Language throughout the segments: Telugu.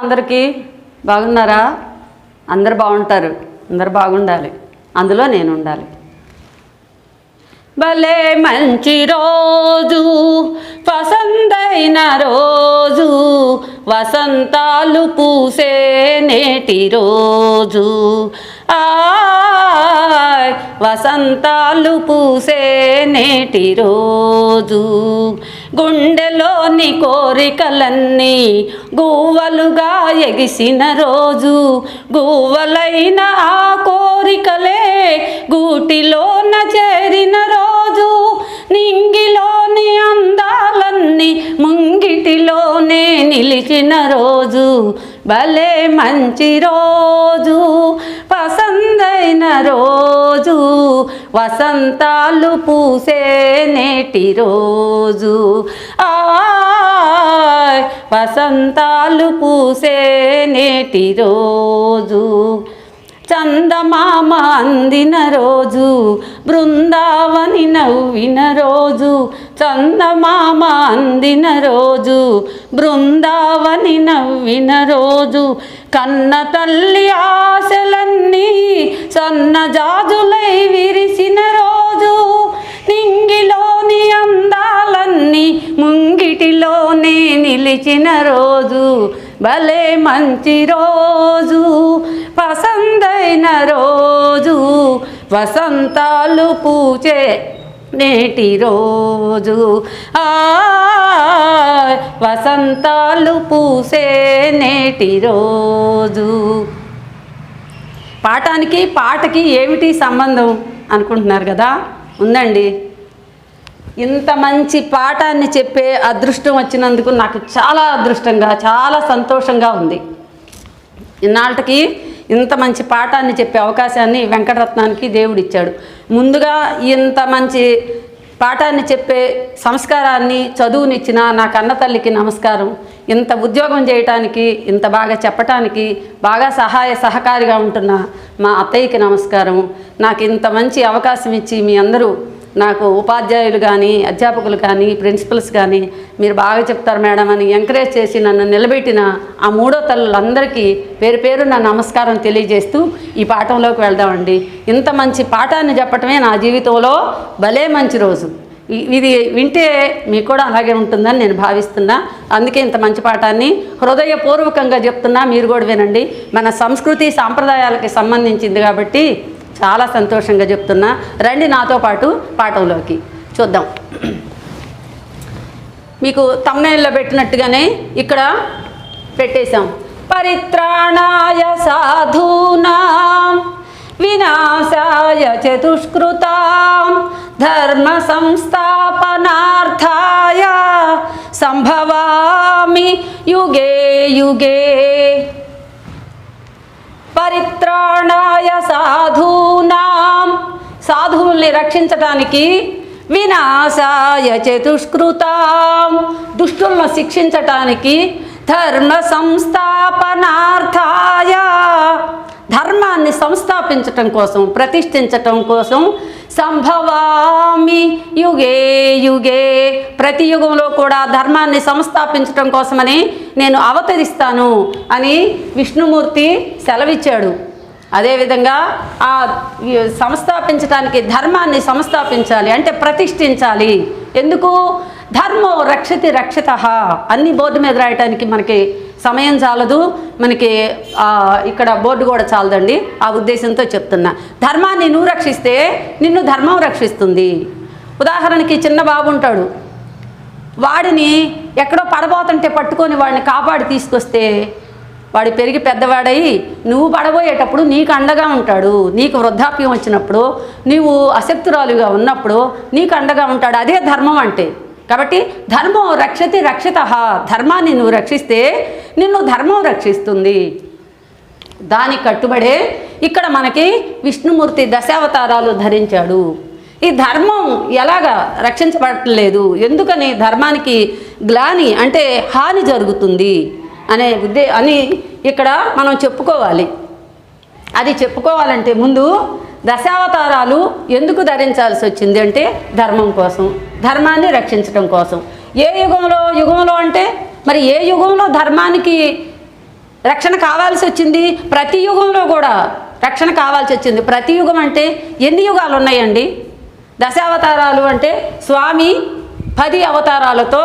అందరికీ బాగున్నారా? అందరు బాగుంటారు. అందరు బాగుండాలి. అందులో నేను ఉండాలి భలే మంచి రోజు పసందైన రోజు వసంతాలు పూసే నేటి రోజు. ఆ వసంతాలు పూసే నేటి రోజు. గుండెలోని కోరికలన్నీ గువ్వలుగా ఎగిసిన రోజు గువ్వలైన ఆ కోరికలే గూటిలోన చేరిన రోజు. నింగిలోని అందాలన్నీ ముంగిటిలోనే నిలిచిన రోజు. భలే మంచి రోజు పసందైన రోజు. వసంతాలు పూసే నేటి రోజు. ఆయ్ వసంతాలు పూసే నేటి రోజు. చందమామ అందిన రోజు బృందావని నవ్విన రోజు. చందమామ అందిన రోజు బృందావని నవ్విన రోజు. కన్న తల్లి ఆశలన్నీ సన్నజాజులై విరిసిన రోజు. నింగిలోని అందాలన్నీ ముంగిటిలోనే నిలిచిన రోజు. భలే మంచి రోజు పసందైన రోజు. వసంతాలు పూచే నేటి రోజు. ఆ వసంతాలు పూసే నేటి రోజు. పాఠానికి పాటకి ఏమిటి సంబంధం అనుకుంటున్నారు కదా? ఉందండి. ఇంత మంచి పాఠాన్ని చెప్పే అదృష్టం వచ్చినందుకు నాకు చాలా అదృష్టంగా చాలా సంతోషంగా ఉంది. ఇన్నాళ్ళకి ఇంత మంచి పాఠాన్ని చెప్పే అవకాశాన్ని వెంకటరత్నానికి దేవుడు ఇచ్చాడు ముందుగా ఇంత మంచి పాఠాన్ని చెప్పే సంస్కారాన్ని చదువునిచ్చిన నా కన్న తల్లికి నమస్కారం. ఇంత ఉద్యోగం చేయటానికి ఇంత బాగా చెప్పటానికి బాగా సహాయ సహకారిగా ఉంటున్న మా అత్తయ్యకి నమస్కారం. నాకు ఇంత మంచి అవకాశం ఇచ్చి మీ అందరూ నాకు ఉపాధ్యాయులు కానీ అధ్యాపకులు కానీ ప్రిన్సిపల్స్ కానీ మీరు బాగా చెప్తారు మేడం అని ఎంకరేజ్ చేసి నన్ను నిలబెట్టిన ఆ మూడో తల్లులందరికీ పేరు పేరు నా నమస్కారం తెలియజేస్తూ ఈ పాఠంలోకి వెళ్దామండి. ఇంత మంచి పాఠాన్ని చెప్పటమే నా జీవితంలో భలే మంచి రోజు. ఇది వింటే మీకు కూడా అలాగే ఉంటుందని నేను భావిస్తున్నా. అందుకే ఇంత మంచి పాఠాన్ని హృదయపూర్వకంగా చెప్తున్నా. మీరు కూడా వినండి. మన సంస్కృతి సాంప్రదాయాలకి సంబంధించింది కాబట్టి చాలా సంతోషంగా చెప్తున్నా. రండి నాతో పాటు పాఠంలోకి. చూద్దాం. మీకు తమ్నేల్లో పెట్టినట్టుగానే ఇక్కడ పెట్టేశాం. పరిత్రాణాయ సాధూనా వినాశాయ చతుష్కృతాం ధర్మ సంస్థాపనార్థాయ సంభవామి యుగే యుగే పరిత్రాణాయ సాధూనాం. సాధువుల్ని రక్షించటానికి వినాశాయ చతుష్కృతాం. దుష్టులను శిక్షించటానికి ధర్మ సంస్థాపనార్థాయ ధర్మాన్ని సంస్థాపించటం కోసం ప్రతిష్ఠించటం కోసం సంభవామి యుగే యుగే. ప్రతి యుగంలో కూడా ధర్మాన్ని సంస్థాపించటం కోసమని నేను అవతరిస్తాను అని విష్ణుమూర్తి సెలవిచ్చాడు. అదేవిధంగా ఆ సంస్థాపించడానికి ధర్మాన్ని సంస్థాపించాలి అంటే ప్రతిష్ఠించాలి. ఎందుకు? ధర్మం రక్షతి రక్షిత. అన్ని బోర్డు మీద రాయటానికి మనకి సమయం చాలదు. మనకి ఇక్కడ బోర్డు కూడా చాలదండి. ఆ ఉద్దేశంతో చెప్తున్నా. ధర్మాన్ని నువ్వు రక్షిస్తే నిన్ను ధర్మం రక్షిస్తుంది. ఉదాహరణకి చిన్న బాబు ఉంటాడు. వాడిని ఎక్కడో పడబోతుంటే పట్టుకొని వాడిని కాపాడి తీసుకొస్తే వాడు పెరిగి పెద్దవాడై నువ్వు పడబోయేటప్పుడు నీకు అండగా ఉంటాడు. నీకు వృద్ధాప్యం వచ్చినప్పుడు నీవు అశక్తురాలుగా ఉన్నప్పుడు నీకు అండగా ఉంటాడు. అదే ధర్మం అంటే. కాబట్టి ధర్మం రక్షతి రక్షిత. ధర్మాన్ని నువ్వు రక్షిస్తే నిన్ను ధర్మం రక్షిస్తుంది. దానికి కట్టుబడే ఇక్కడ మనకి విష్ణుమూర్తి దశావతారాలు ధరించాడు. ఈ ధర్మం ఎలాగా రక్షించబడలేదు ఎందుకని ధర్మానికి గ్లాని అంటే హాని జరుగుతుంది? అనే ఉద్దే అని ఇక్కడ మనం చెప్పుకోవాలి. అది చెప్పుకోవాలంటే ముందు దశావతారాలు ఎందుకు ధరించాల్సి వచ్చింది అంటే ధర్మం కోసం ధర్మాన్ని రక్షించడం కోసం. ఏ యుగంలో యుగంలో అంటే మరి ఏ యుగంలో ధర్మానికి రక్షణ కావాల్సి వచ్చింది? ప్రతి యుగంలో కూడా రక్షణ కావాల్సి వచ్చింది. ప్రతి యుగం అంటే ఎన్ని యుగాలు ఉన్నాయండి? దశావతారాలు అంటే స్వామి పది అవతారాలతో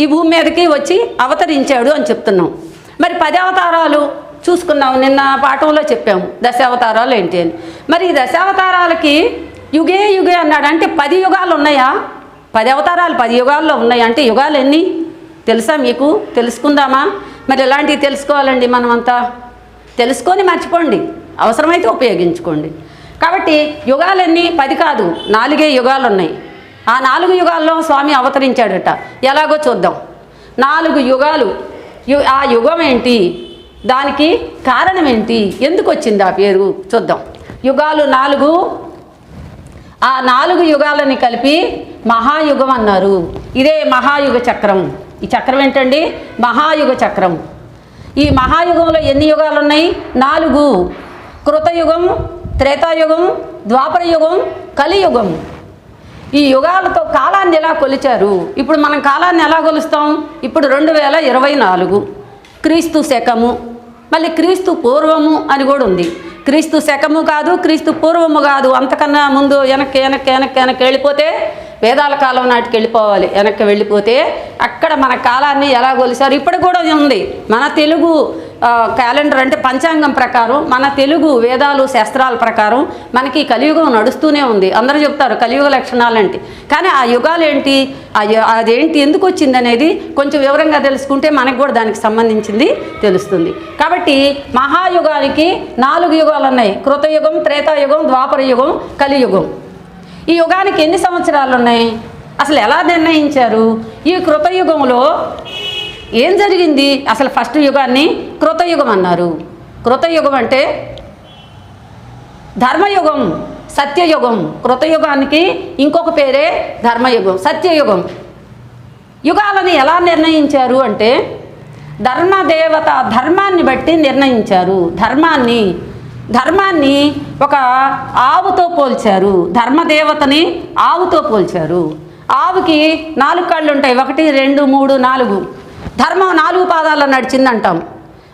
ఈ భూమి మీదకి వచ్చి అవతరించాడు అని చెప్తున్నాం. మరి పది అవతారాలు చూసుకున్నాం నిన్న పాఠంలో చెప్పాము దశావతారాలు ఏంటి అని. మరి ఈ దశావతారాలకి యుగే యుగే అన్నాడు. అంటే పది యుగాలు ఉన్నాయా? పది అవతారాలు పది యుగాల్లో ఉన్నాయి. అంటే యుగాలు ఎన్ని? తెలుసా మీకు? తెలుసుకుందామా? మరి ఇలాంటివి తెలుసుకోవాలండి మనమంతా? తెలుసుకొని మర్చిపోండి. అవసరమైతే ఉపయోగించుకోండి. కాబట్టి యుగాలన్నీ పది కాదు. నాలుగే యుగాలు ఉన్నాయి. ఆ నాలుగు యుగాల్లో స్వామి అవతరించాడట. ఎలాగో చూద్దాం. నాలుగు యుగాలు. యు ఆ యుగం ఏంటి? దానికి కారణం ఏంటి? ఎందుకు వచ్చింది ఆ పేరు? చూద్దాం. యుగాలు నాలుగు. ఆ నాలుగు యుగాలని కలిపి మహాయుగం అన్నారు. ఇదే మహాయుగ చక్రం. ఈ చక్రం ఏంటండి? మహాయుగ చక్రం. ఈ మహాయుగంలో ఎన్ని యుగాలు ఉన్నాయి నాలుగు. కృతయుగం త్రేతాయుగం ద్వాపర యుగం కలియుగం. ఈ యుగాలతో కాలాన్ని ఎలా కొలిచారు? ఇప్పుడు మనం కాలాన్ని ఎలా కొలుస్తాం? ఇప్పుడు రెండు వేల ఇరవై నాలుగు. క్రీస్తు శకము మళ్ళీ క్రీస్తు పూర్వము అని కూడా ఉంది. క్రీస్తు శకము కాదు క్రీస్తు పూర్వము కాదు. అంతకన్నా ముందు వెనక్కి వెనక్కి వెనక్కి వెనక్కి వెళ్ళిపోతే వేదాల కాలం నాటికి వెళ్ళిపోవాలి వెనక్కి వెళ్ళిపోతే అక్కడ మన కాలాన్ని ఎలా కొలిసారు ఇప్పుడు కూడా ఉంది. మన తెలుగు క్యాలెండర్ అంటే పంచాంగం ప్రకారం మన తెలుగు వేదాలు శాస్త్రాల ప్రకారం మనకి కలియుగం నడుస్తూనే ఉంది. అందరూ చెప్తారు కలియుగ లక్షణాలు అంటే కానీ ఆ యుగాలు ఏంటి అదేంటి? ఎందుకు వచ్చింది అనేది కొంచెం వివరంగా తెలుసుకుంటే మనకు కూడా దానికి సంబంధించింది తెలుస్తుంది. కాబట్టి మహాయుగానికి నాలుగు యుగాలు ఉన్నాయి కృతయుగం త్రేతాయుగం ద్వాపర యుగం కలియుగం. ఈ యుగానికి ఎన్ని సంవత్సరాలు ఉన్నాయి అసలు ఎలా నిర్ణయించారు? ఈ కృతయుగంలో ఏం జరిగింది? అసలు ఫస్ట్ యుగాన్ని కృతయుగం అన్నారు. కృతయుగం అంటే ధర్మయుగం సత్యయుగం. కృతయుగానికి ఇంకొక పేరే ధర్మయుగం సత్యయుగం. యుగాలని ఎలా నిర్ణయించారు అంటే ధర్మదేవత ధర్మాన్ని బట్టి నిర్ణయించారు. ధర్మాన్ని ధర్మాన్ని ఒక ఆవుతో పోల్చారు. ధర్మదేవతని ఆవుతో పోల్చారు. ఆవుకి నాలుగు కాళ్ళు ఉంటాయి. ఒకటి రెండు మూడు నాలుగు. ధర్మం నాలుగు పాదాల్లో నడిచిందంటాం.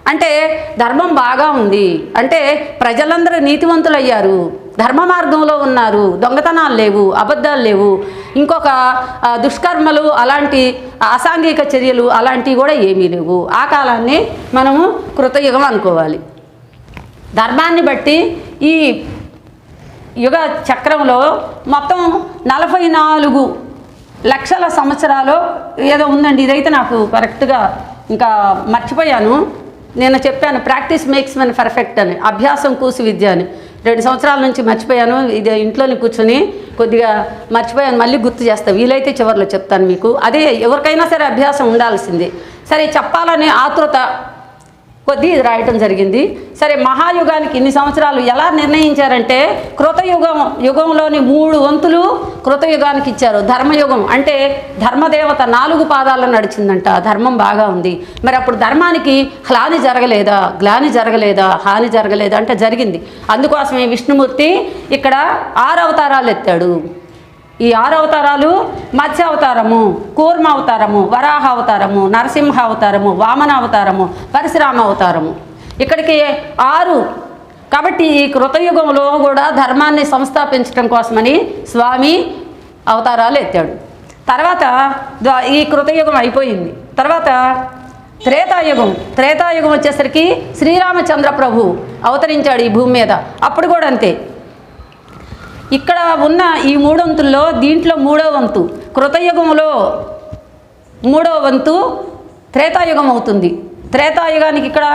అంటే ధర్మం బాగా ఉంది. అంటే ప్రజలందరూ నీతివంతులు అయ్యారు ధర్మ మార్గంలో ఉన్నారు. దొంగతనాలు లేవు అబద్ధాలు లేవు. ఇంకొక దుష్కర్మలు అలాంటి అసాంఘిక చర్యలు అలాంటివి కూడా ఏమీ లేవు. ఆ కాలాన్ని మనము కృతయుగం అనుకోవాలి. ధర్మాన్ని బట్టి ఈ యుగ చక్రంలో మొత్తం నలభై నాలుగు లక్షల సంవత్సరాలు ఏదో ఉందండి. ఇదైతే నాకు కరెక్ట్గా ఇంకా మర్చిపోయాను. నేను చెప్పాను ప్రాక్టీస్ మేక్స్ మెన్ పర్ఫెక్ట్ అని అభ్యాసం కూసి విద్య అని. రెండు సంవత్సరాల నుంచి మర్చిపోయాను. ఇది ఇంట్లోనే కూర్చొని కొద్దిగా మర్చిపోయాను. మళ్ళీ గుర్తు చేస్తాను. వీలైతే చివరిలో చెప్తాను మీకు. అదే ఎవరికైనా సరే అభ్యాసం ఉండాల్సింది. సరే చెప్పాలనే ఆతృత కొద్ది ఇది రాయటం జరిగింది. సరే మహాయుగానికి ఇన్ని సంవత్సరాలు ఎలా నిర్ణయించారంటే కృతయుగం యుగంలోని మూడు వంతులు కృతయుగానికి ఇచ్చారు. ధర్మయుగం అంటే ధర్మదేవత నాలుగు పాదాలను నడిచిందంట ధర్మం బాగా ఉంది. మరి అప్పుడు ధర్మానికి హ్లాని జరగలేదా? గ్లాని జరగలేదా? హాని జరగలేదా? అంటే జరిగింది. అందుకోసమే విష్ణుమూర్తి ఇక్కడ ఆరు అవతారాలు ఎత్తాడు. ఈ ఆరు అవతారాలు మత్స్య అవతారము కూర్మ అవతారము వరాహ అవతారము నరసింహ అవతారము వామన అవతారము పరశురామ అవతారము. ఇక్కడికి ఆరు. కాబట్టి ఈ కృతయుగంలో కూడా ధర్మాన్ని సంస్థాపించడం కోసమని స్వామి అవతారాలు ఎత్తాడు. తర్వాత ఈ కృతయుగం అయిపోయింది. తర్వాత త్రేతాయుగం. త్రేతాయుగం వచ్చేసరికి శ్రీరామచంద్ర ప్రభు అవతరించాడు ఈ భూమి మీద. అప్పుడు కూడా అంతే. ఇక్కడ ఉన్న ఈ మూడొంతుల్లో దీంట్లో మూడో వంతు కృతయుగంలో మూడో వంతు త్రేతాయుగం అవుతుంది. త్రేతాయుగానికి ఇక్కడ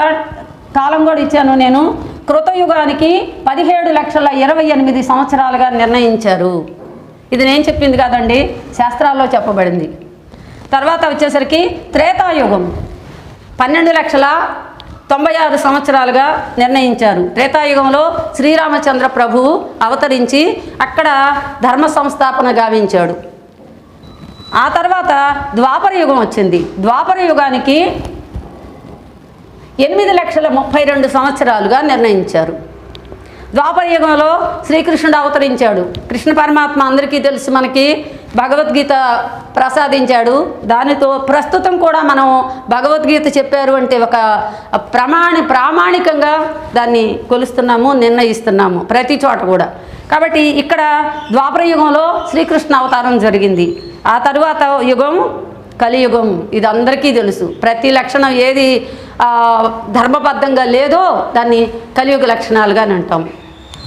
కాలం కూడా ఇచ్చాను నేను. కృతయుగానికి పదిహేడు లక్షల ఇరవై ఎనిమిది సంవత్సరాలుగా నిర్ణయించారు. ఇది నేను చెప్పింది కాదండి శాస్త్రాల్లో చెప్పబడింది. తర్వాత వచ్చేసరికి త్రేతాయుగం పన్నెండు లక్షల తొంభై ఆరు సంవత్సరాలుగా నిర్ణయించారు. త్రేతాయుగంలో శ్రీరామచంద్ర ప్రభువు అవతరించి అక్కడ ధర్మ సంస్థాపన గావించాడు. ఆ తర్వాత ద్వాపర యుగం వచ్చింది. ద్వాపర యుగానికి ఎనిమిది లక్షల ముప్పై రెండు సంవత్సరాలుగా నిర్ణయించారు. ద్వాపర యుగంలో శ్రీకృష్ణుడు అవతరించాడు. కృష్ణ పరమాత్మ అందరికీ తెలుసు మనకి భగవద్గీత ప్రసాదించాడు. దానితో ప్రస్తుతం కూడా మనం భగవద్గీత చెప్పారు అంటే ఒక ప్రమాణి ప్రామాణికంగా దాన్ని కొలుస్తున్నాము నిర్ణయిస్తున్నాము ప్రతి చోట కూడా. కాబట్టి ఇక్కడ ద్వాపరయుగంలో శ్రీకృష్ణ అవతారం జరిగింది. ఆ తరువాత యుగం కలియుగం. ఇది అందరికీ తెలుసు. ప్రతి లక్షణం ఏది ధర్మబద్ధంగా లేదో దాన్ని కలియుగ లక్షణాలుగా అంటాం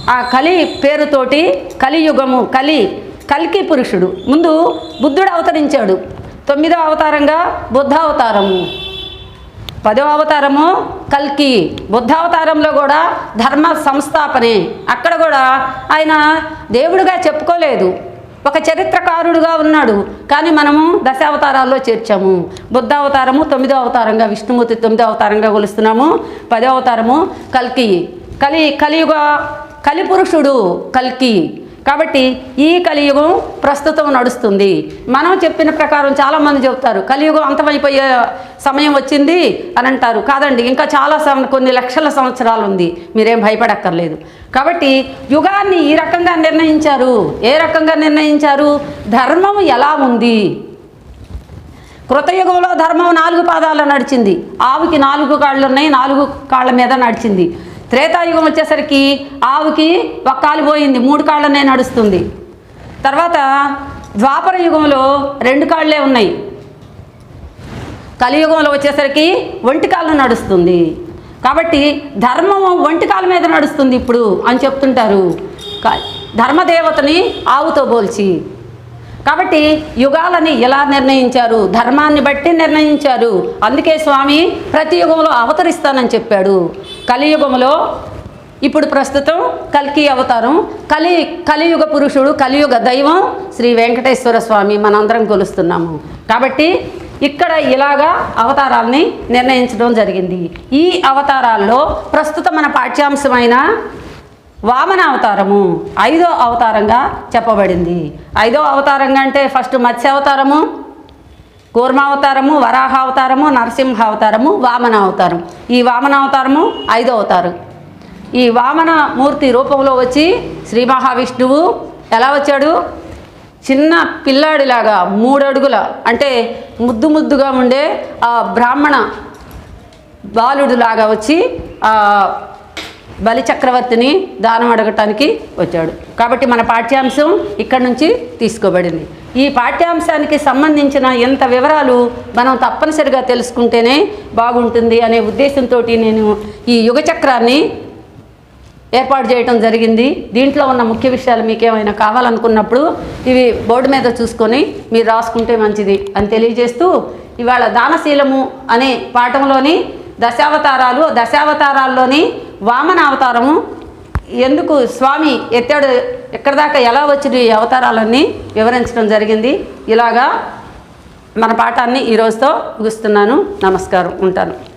ఆ కలి పేరుతోటి కలియుగము కలి కల్కి పురుషుడు. ముందు బుద్ధుడు అవతరించాడు. తొమ్మిదో అవతారంగా బుద్ధ అవతారము పదవ అవతారము కల్కి. బుద్ధావతారంలో కూడా ధర్మ సంస్థాపనే. అక్కడ కూడా ఆయన దేవుడుగా చెప్పుకోలేదు. ఒక చరిత్రకారుడుగా ఉన్నాడు. కానీ మనము దశావతారాల్లో చేర్చాము. బుద్ధ అవతారము తొమ్మిదో అవతారంగా విష్ణుమూర్తి తొమ్మిదో అవతారంగా కొలుస్తున్నాము. పదో అవతారము కల్కి. కలి కలియుగ కలిపురుషుడు కల్కి. కాబట్టి ఈ కలియుగం ప్రస్తుతం నడుస్తుంది. మనం చెప్పిన ప్రకారం చాలామంది చెప్తారు కలియుగం అంతమైపోయే సమయం వచ్చింది అని అంటారు. కాదండి ఇంకా చాలా సం- కొన్ని లక్షల సంవత్సరాలు ఉంది. మీరేం భయపడక్కర్లేదు. కాబట్టి యుగాన్ని ఈ రకంగా నిర్ణయించారు. ఏ రకంగా నిర్ణయించారు? ధర్మం ఎలా ఉంది? కృతయుగంలో ధర్మం నాలుగు పాదాలు నడిచింది. ఆవుకి నాలుగు కాళ్ళు ఉన్నాయి నాలుగు కాళ్ళ మీద నడిచింది. త్రేతాయుగం వచ్చేసరికి ఆవుకి ఒక కాలు పోయింది మూడు కాళ్ళనే నడుస్తుంది. తర్వాత ద్వాపర యుగంలో రెండు కాళ్ళే ఉన్నాయి. కలియుగంలో వచ్చేసరికి ఒంటి కాళ్ళు నడుస్తుంది. కాబట్టి ధర్మం ఒంటి కాళ్ళ మీద నడుస్తుంది ఇప్పుడు అని చెప్తుంటారు. ధర్మదేవతని ఆవుతో పోల్చి. కాబట్టి యుగాలని ఎలా నిర్ణయించారు? ధర్మాన్ని బట్టి నిర్ణయించారు. అందుకే స్వామి ప్రతి యుగంలో అవతరిస్తానని చెప్పాడు. కలియుగములో ఇప్పుడు ప్రస్తుతం కల్కి అవతారం కలి కలియుగ పురుషుడు కలియుగ దైవం శ్రీ వెంకటేశ్వర స్వామి మనందరం కొలుస్తున్నాము. కాబట్టి ఇక్కడ ఇలాగా అవతారాల్ని నిర్ణయించడం జరిగింది. ఈ అవతారాల్లో ప్రస్తుతం మన పాఠ్యాంశమైన వామన అవతారము ఐదో అవతారంగా చెప్పబడింది. ఐదో అవతారంగా అంటే ఫస్ట్ మత్స్య అవతారము కూర్మావతారము వరాహ అవతారము నరసింహ అవతారము వామన అవతారం ఈ వామన అవతారము ఐదో అవతారం. ఈ వామన మూర్తి రూపంలో వచ్చి శ్రీ మహావిష్ణువు ఎలా వచ్చాడు? చిన్న పిల్లాడిలాగా మూడడుగుల అంటే ముద్దు ముద్దుగా ఉండే ఆ బ్రాహ్మణ బాలుడులాగా వచ్చి బలి చక్రవర్తిని దానం అడగటానికి వచ్చాడు. కాబట్టి మన పాఠ్యాంశం ఇక్కడ నుంచి తీసుకోబడింది. ఈ పాఠ్యాంశానికి సంబంధించిన ఎంత వివరాలు మనం తప్పనిసరిగా తెలుసుకుంటేనే బాగుంటుంది అనే ఉద్దేశంతో నేను ఈ యుగ చక్రాన్ని ఏర్పాటు చేయటం జరిగింది. దీంట్లో ఉన్న ముఖ్య విషయాలు మీకు ఏమైనా కావాలనుకున్నప్పుడు ఇవి బోర్డు మీద చూసుకొని మీరు రాసుకుంటే మంచిది అని తెలియజేస్తూ ఇవాళ దానశీలము అనే పాఠంలోని దశావతారాలు దశావతారాల్లోని వామన అవతారము ఎందుకు స్వామి ఎత్తాడు? ఎక్కడి దాకా ఎలా వచ్చిన ఈ అవతారాలన్నీ వివరించడం జరిగింది. ఇలాగా మన పాఠాన్ని ఈరోజుతో ముగిస్తున్నాను. నమస్కారం. ఉంటాను.